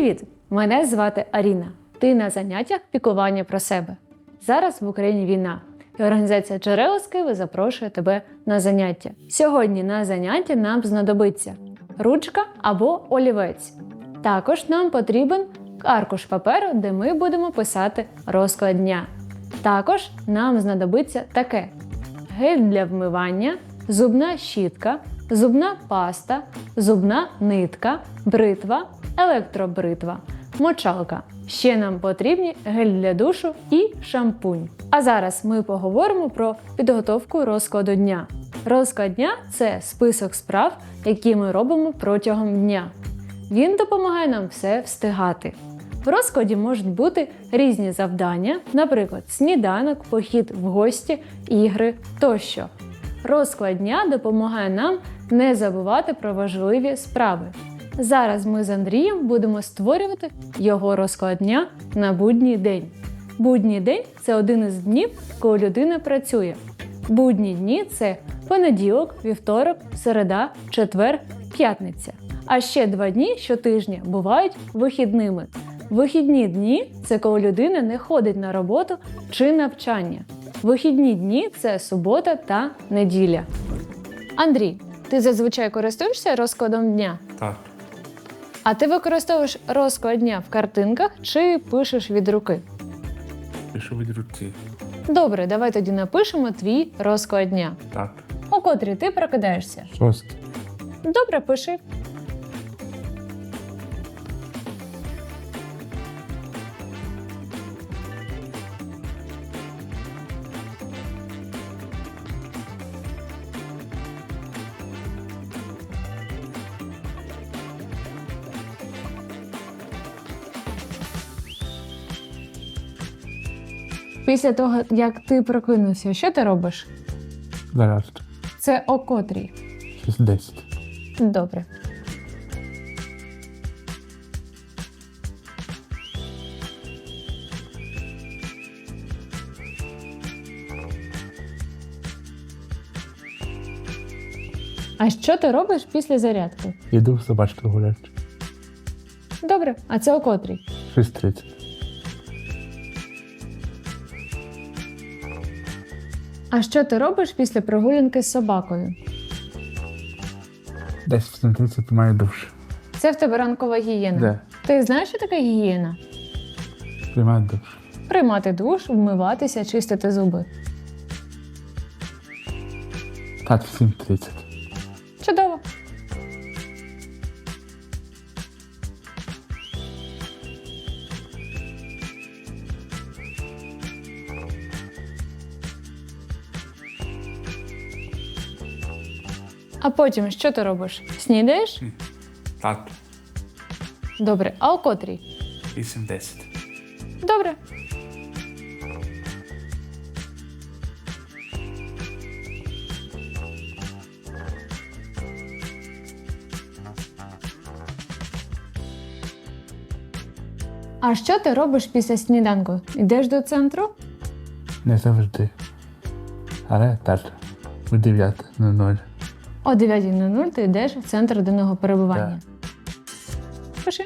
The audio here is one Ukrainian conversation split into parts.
Привіт! Мене звати Аріна. Ти на заняттях пікування про себе. Зараз в Україні війна, і організація Джерела з Києва запрошує тебе на заняття. Сьогодні на занятті нам знадобиться ручка або олівець. Також нам потрібен аркуш паперу, де ми будемо писати розклад дня. Також нам знадобиться таке: гель для вмивання, зубна щітка, зубна паста, зубна нитка, бритва, електробритва, мочалка. Ще нам потрібні гель для душу і шампунь. А зараз ми поговоримо про підготовку розкладу дня. Розклад дня це список справ, які ми робимо протягом дня. Він допомагає нам все встигати. В розкладі можуть бути різні завдання, наприклад, сніданок, похід в гості, ігри тощо. Розклад дня допомагає нам не забувати про важливі справи. Зараз ми з Андрієм будемо створювати його розклад дня на будній день. Будній день це один із днів, коли людина працює. Будні дні це понеділок, вівторок, середа, четвер, п'ятниця. А ще два дні щотижня бувають вихідними. Вихідні дні це коли людина не ходить на роботу чи навчання. Вихідні дні це субота та неділя. Андрій, ти зазвичай користуєшся розкладом дня? Так, А ти використовуєш розклад дня в картинках чи пишеш від руки? пишу від руки. Добре, давай тоді напишемо твій розклад дня. Так. У котрій ти прокидаєшся. Шост. Добре, пиши. Після того, як ти прокинувся, що ти робиш? Зарядка. Це о котрій. 6-10. Добре. А що ти робиш після зарядки? Іду з собачкою гуляти. Добре, а це о котрій? 6.30. А що ти робиш після прогулянки з собакою? Десь в 7.30 має душ. Це в тебе ранкова гігієна. Де? Ти знаєш, що таке гігієна? Приймати душ. Приймати душ, вмиватися, чистити зуби. Так, в 7.30. А потім що ти робиш? Снідаєш? Так, Добре, а о котрій? 8.10. Добре. А що ти робиш після сніданку? Йдеш до центру? Не завжди. Але так, в 9.00. О 9.00 ти йдеш в центр денного перебування. Пиши.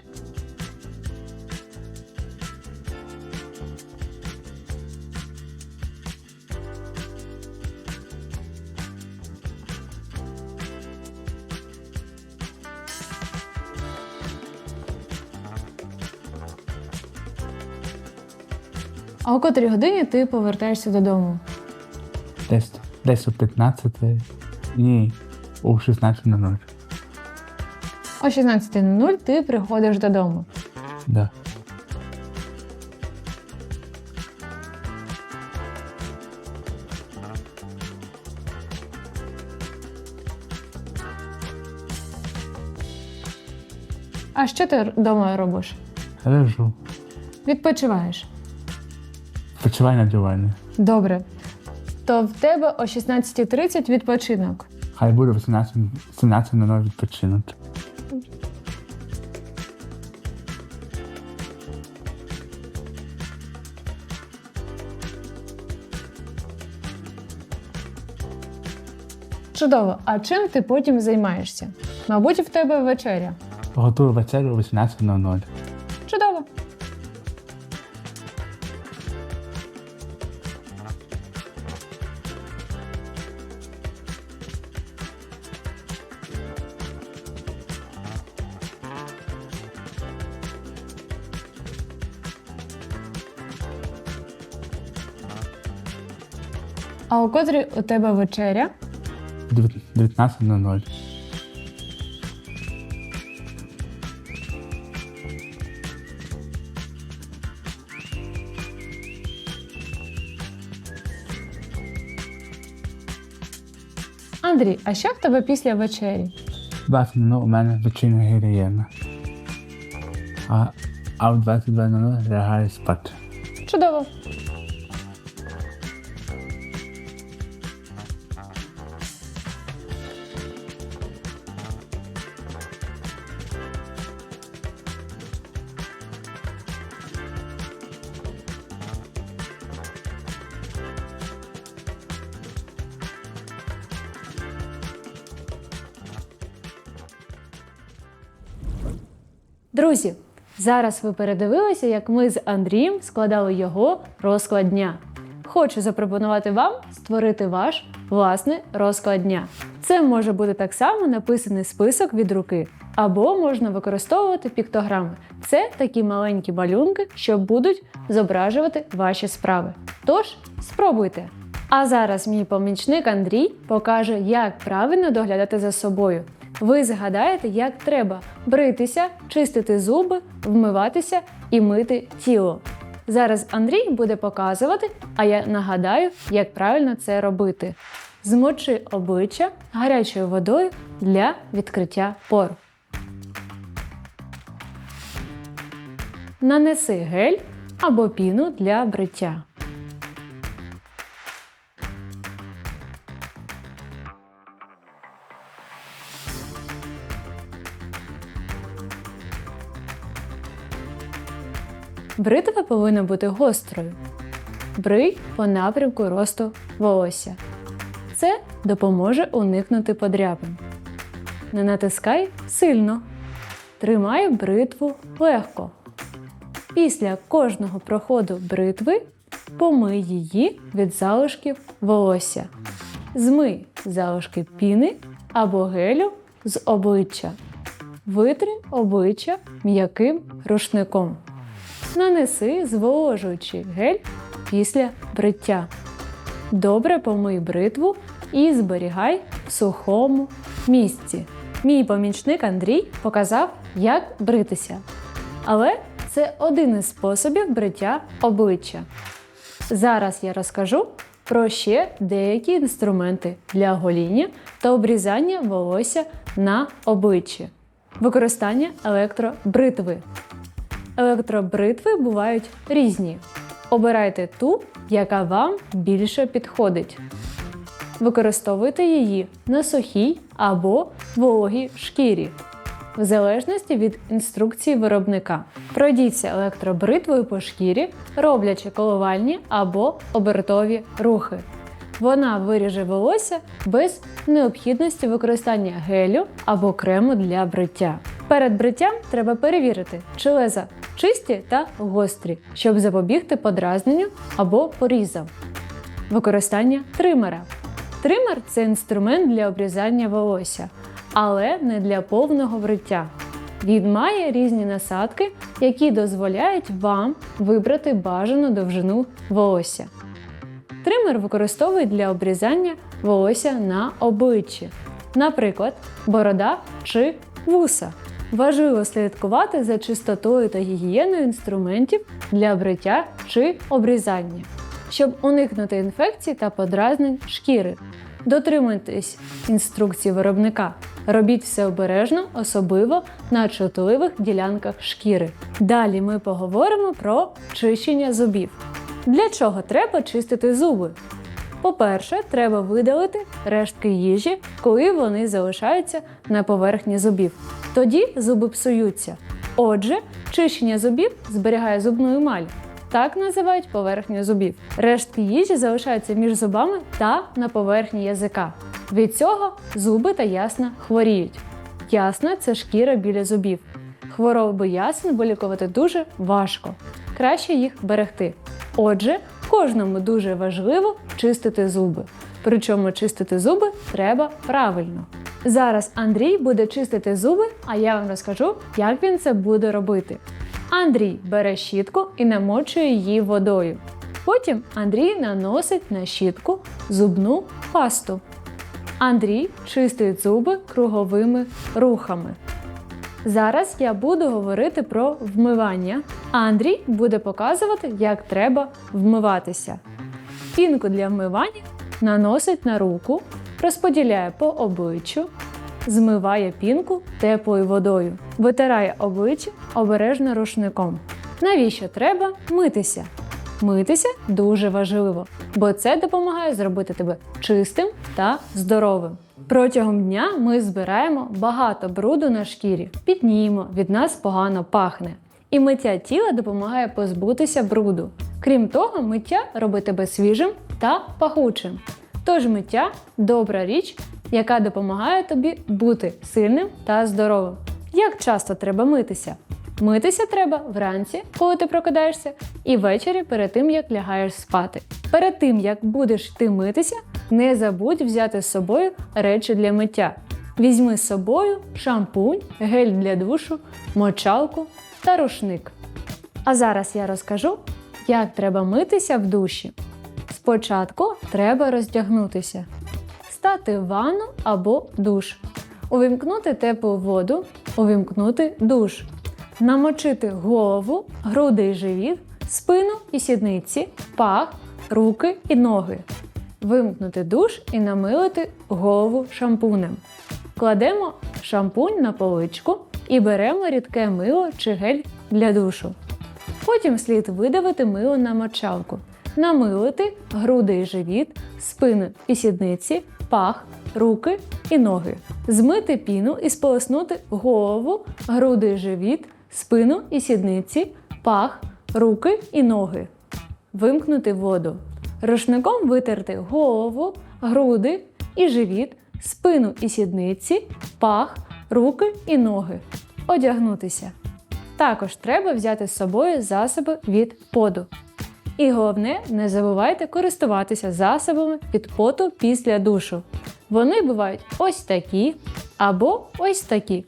А о котрій годині ти повертаєшся додому? Десь, десь о 15. Ні, о 16.00. О 16.00 ти приходиш додому. Да. А що ти вдома робиш? Лежу. Відпочиваєш. Почувай на дивані. Добре. То в тебе о 16.30 відпочинок. Хай буде 18 17.00 відпочинок. Чудово. А чим ти потім займаєшся? Мабуть, в тебе вечеря. Готую вечерю о 18.00. Чудово! А у котрій у тебе вечеря? 19.00. Андрій, а що в тебе після вечері? 20.00 у мене вечірня гігієна. А, а в 22.00 лягаю спати. Чудово! Друзі, зараз ви передивилися, як ми з Андрієм складали його розклад дня. Хочу запропонувати вам створити ваш власний розклад дня. Це може бути так само написаний список від руки, або можна використовувати піктограми. Це такі маленькі малюнки, що будуть зображувати ваші справи. Тож спробуйте. А зараз мій помічник Андрій покаже, як правильно доглядати за собою. Ви згадаєте, як треба бритися, чистити зуби, вмиватися і мити тіло. Зараз Андрій буде показувати, а я нагадаю, як правильно це робити. Змочи обличчя гарячою водою для відкриття пор. Нанеси гель або піну для бриття. Бритва повинна бути гострою. Брий по напрямку росту волосся. Це допоможе уникнути подряпин. Не натискай сильно. Тримай бритву легко. Після кожного проходу бритви помий її від залишків волосся. Змий залишки піни або гелю з обличчя. Витри обличчя м'яким рушником. Нанеси зволожуючий гель після бриття. Добре помий бритву і зберігай в сухому місці. Мій помічник Андрій показав, як бритися. Але це один із способів бриття обличчя. Зараз я розкажу про ще деякі інструменти для гоління та обрізання волосся на обличчі. Використання електробритви. Електробритви бувають різні. Обирайте ту, яка вам більше підходить. Використовуйте її на сухій або вологій шкірі, в залежності від інструкції виробника. Пройдіться електробритвою по шкірі, роблячи коливальні або обертові рухи. Вона виріже волосся без необхідності використання гелю або крему для бриття. Перед бриттям треба перевірити, чи леза чисті та гострі, щоб запобігти подразненню або порізам. Використання тримера. Тример це інструмент для обрізання волосся, але не для повного бриття. Він має різні насадки, які дозволяють вам вибрати бажану довжину волосся. Тример використовують для обрізання волосся на обличчі, наприклад, борода чи вуса. Важливо слідкувати за чистотою та гігієною інструментів для бриття чи обрізання, щоб уникнути інфекцій та подразнень шкіри. Дотримуйтесь інструкцій виробника. Робіть все обережно, особливо на чутливих ділянках шкіри. Далі ми поговоримо про чищення зубів. Для чого треба чистити зуби? По-перше, треба видалити рештки їжі, коли вони залишаються на поверхні зубів. Тоді зуби псуються. Отже, чищення зубів зберігає зубну емаль. Так називають поверхню зубів. Рештки їжі залишаються між зубами та на поверхні язика. Від цього зуби та ясна хворіють. Ясна це шкіра біля зубів. Хвороби ясен вилікувати дуже важко. Краще їх берегти. Отже, кожному дуже важливо чистити зуби. Причому чистити зуби треба правильно. Зараз Андрій буде чистити зуби, а я вам розкажу, як він це буде робити. Андрій бере щітку і намочує її водою. Потім Андрій наносить на щітку зубну пасту. Андрій чистить зуби круговими рухами. Зараз я буду говорити про вмивання, а Андрій буде показувати, як треба вмиватися. Пінку для вмивання наносить на руку, розподіляє по обличчю, змиває пінку теплою водою, витирає обличчя обережно рушником. Навіщо треба митися? Митися дуже важливо, бо це допомагає зробити тебе чистим та здоровим. Протягом дня ми збираємо багато бруду на шкірі, підніємо, від нас погано пахне. І миття тіла допомагає позбутися бруду. Крім того, миття робить тебе свіжим та пахучим. Тож миття добра річ, яка допомагає тобі бути сильним та здоровим. Як часто треба митися? Митися треба вранці, коли ти прокидаєшся, і ввечері перед тим, як лягаєш спати. Перед тим, як будеш йти митися, не забудь взяти з собою речі для миття. Візьми з собою шампунь, гель для душу, мочалку та рушник. А зараз я розкажу, як треба митися в душі. Спочатку треба роздягнутися, стати в ванну або душ, увімкнути теплу воду, увімкнути душ, намочити голову, груди і живіт, спину і сідниці, пах, руки і ноги, вимкнути душ і намилити голову шампунем. Кладемо шампунь на поличку і беремо рідке мило чи гель для душу. Потім слід видавити мило на мочалку, намилити груди і живіт, спину і сідниці, пах, руки і ноги, змити піну і сполоснути голову, груди і живіт, спину і сідниці, пах, руки і ноги. Вимкнути воду. Рушником витерти голову, груди і живіт, спину і сідниці, пах, руки і ноги. Одягнутися. Також треба взяти з собою засоби від поду. І головне, не забувайте користуватися засобами від поту після душу. Вони бувають ось такі або ось такі,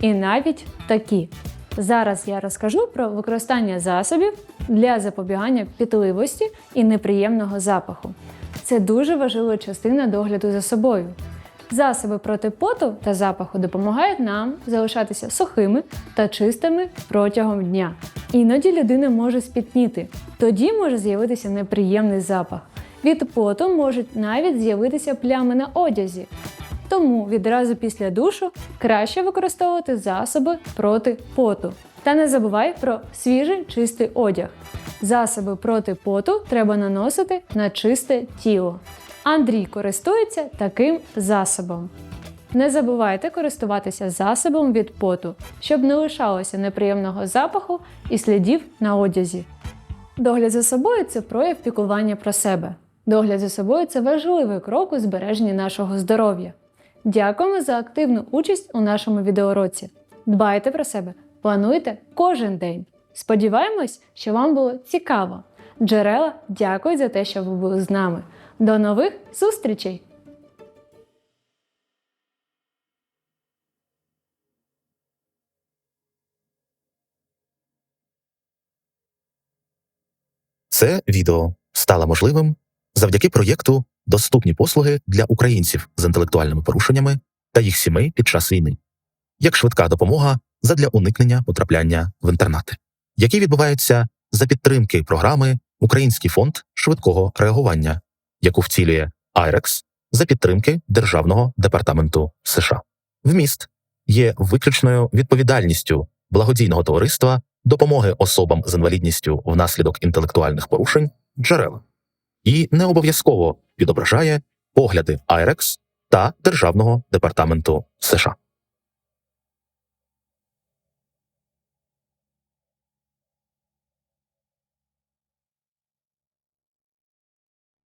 і навіть такі. Зараз я розкажу про використання засобів для запобігання пітливості і неприємного запаху. Це дуже важлива частина догляду за собою. Засоби проти поту та запаху допомагають нам залишатися сухими та чистими протягом дня. Іноді людина може спітніти, тоді може з'явитися неприємний запах. Від поту можуть навіть з'явитися плями на одязі. Тому відразу після душу краще використовувати засоби проти поту. Та не забувай про свіжий чистий одяг. Засоби проти поту треба наносити на чисте тіло. Андрій користується таким засобом. Не забувайте користуватися засобом від поту, щоб не лишалося неприємного запаху і слідів на одязі. Догляд за собою це прояв піклування про себе. Догляд за собою це важливий крок у збереженні нашого здоров'я. Дякуємо за активну участь у нашому відеоуроці. Дбайте про себе, плануйте кожен день. Сподіваємось, що вам було цікаво. Джерела, дякую за те, що ви були з нами. До нових зустрічей! Це відео стало можливим завдяки проєкту Доступні послуги для українців з інтелектуальними порушеннями та їх сімей під час війни, як швидка допомога задля уникнення потрапляння в інтернати, які відбуваються за підтримки програми Український фонд швидкого реагування, яку втілює IREX за підтримки Державного департаменту США. Вміст є виключною відповідальністю благодійного товариства допомоги особам з інвалідністю внаслідок інтелектуальних порушень джерела і не обов'язково відображає погляди IREX та Державного департаменту США.